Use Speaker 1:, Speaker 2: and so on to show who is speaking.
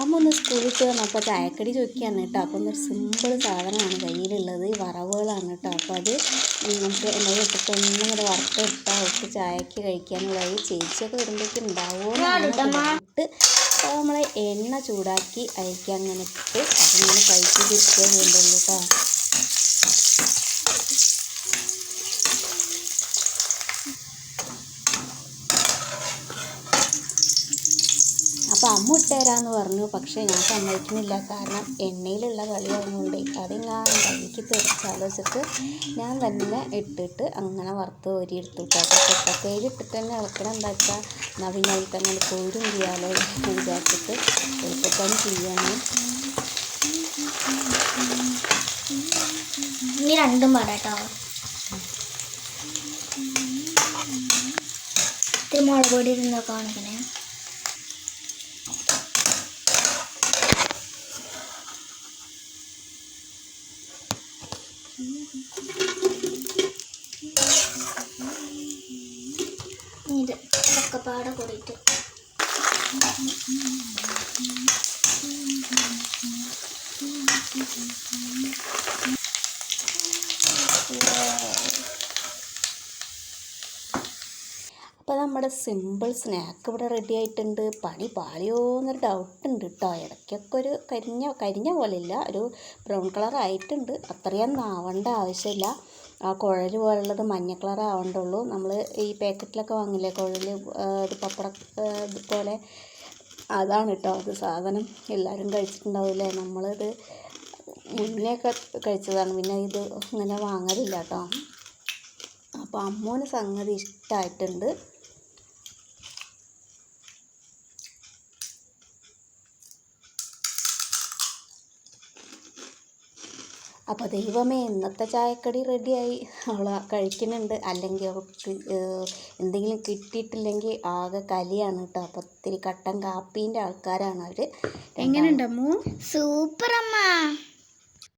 Speaker 1: അമ്മ ഒന്ന് സ്കൂളിൽ വിട്ട് വന്നപ്പോൾ ചായക്കടി ചോദിക്കുകയാണ് കേട്ടോ. അപ്പോൾ ഒരു സിമ്പിൾ സാധനമാണ് കയ്യിലുള്ളത്. ഈ വറവുകളാണ് കേട്ടോ. അപ്പോൾ അത് നമുക്ക് എന്റെ ഇട്ടിട്ട് ഒന്നും കൂടെ വറുത്തെടുത്താൽ അവർക്ക് ചായക്ക് കഴിക്കാനുള്ളതായി ചേച്ചിയൊക്കെ വരുമ്പോഴേക്കും ഉണ്ടാവുമോ അപ്പോൾ നമ്മൾ എണ്ണ ചൂടാക്കി അയക്കാൻ അങ്ങനെ ഇട്ട് അതിങ്ങനെ കഴിച്ച് തിരിച്ചേ വേണ്ടുള്ളൂ കേട്ടോ. അപ്പോൾ അമ്മ ഇട്ടുതരാമെന്ന് പറഞ്ഞു. പക്ഷേ ഞാൻ സമ്മതിക്കുന്നില്ല. കാരണം എണ്ണയിലുള്ള കളിയായതുകൊണ്ട് അതിങ്ങനെ കൈക്ക് തെറിച്ചാലോ വെച്ചിട്ട് ഞാൻ തന്നെ ഇട്ടിട്ട് അങ്ങനെ വറുത്ത് കോരി എടുത്തു കേട്ടോ. അപ്പോൾ കൊട്ടത്തേൽ ഇട്ടിട്ട് തന്നെ ഇളക്കണം. എന്താ വെച്ചാൽ എന്നാൽ പിന്നെ അതിൽ തന്നെ കോരും ചെയ്യാലോ എന്ന് വിചാരിച്ചിട്ട് എളുപ്പപ്പണി ചെയ്യാണ്
Speaker 2: ഇനി രണ്ടും പറയാട്ടോ ഇത്തിരി മുളക് പൊടി ഇരുന്നൊക്കെ കാണിക്കണേ. ഇത് ചക്കപ്പാടെ കൂടിയിട്ട്.
Speaker 1: അപ്പോൾ നമ്മുടെ സിമ്പിൾ സ്നാക്ക് ഇവിടെ റെഡി ആയിട്ടുണ്ട്. പണി പാളിയോ എന്നൊരു ഡൗട്ട് ഉണ്ട് കേട്ടോ ഇടയ്ക്കൊക്കെ ഒരു കരിഞ്ഞ കരിഞ്ഞ പോലെ ഇല്ല ഒരു ബ്രൗൺ കളർ ആയിട്ടുണ്ട്. അത്രയൊന്നും ആവേണ്ട ആവശ്യമില്ല. ആ കുഴൽ പോലുള്ളത് മഞ്ഞ കളർ ആവേണ്ടുള്ളൂ നമ്മൾ ഈ പാക്കറ്റിലൊക്കെ വാങ്ങില്ലേ? കുഴൽ പപ്പട ഇതുപോലെ. അതാണ് കേട്ടോ അത് സാധനം. എല്ലാവരും കഴിച്ചിട്ടുണ്ടാവില്ലേ? നമ്മളിത് മുന്നേക്കെ കഴിച്ചതാണ്. പിന്നെ ഇത് ഇങ്ങനെ വാങ്ങലില്ല കേട്ടോ അപ്പോൾ അമ്മൂന് സംഗതി ഇഷ്ടമായിട്ടുണ്ട് അപ്പോൾ ദൈവമേ ഇന്നത്തെ ചായക്കടി റെഡിയായി അവൾ കഴിക്കുന്നുണ്ട്. അല്ലെങ്കിൽ അവൾക്ക് എന്തെങ്കിലും കിട്ടിയിട്ടില്ലെങ്കിൽ ആകെ കലിയാണ് കേട്ടോ. അപ്പോൾ ഒത്തിരി കട്ടൻ കാപ്പീന്റെ ആൾക്കാരാണ് അവർ
Speaker 2: എങ്ങനെയുണ്ട് സൂപ്പറമ്മ. സൂപ്പർ അമ്മ